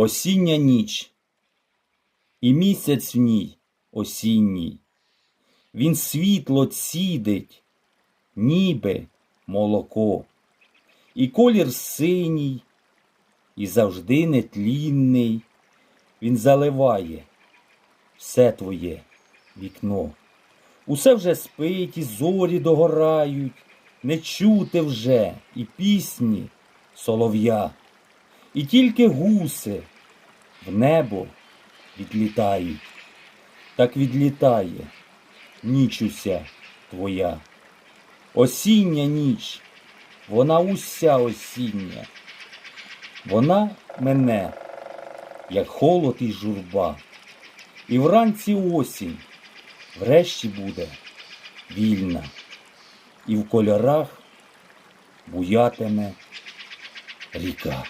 Осіння ніч, і місяць в ній осінній. Він світло цідить, ніби молоко, і колір синій, і завжди нетлінний. Він заливає все твоє вікно. Усе вже спить, і зорі догорають, не чути вже і пісні солов'я, і тільки гуси в небо відлітають. Так відлітає ніч уся твоя. Осіння ніч, вона уся осіння. Вона мене, як холод і журба. І вранці осінь врешті буде вільна, і в кольорах буятиме ріка.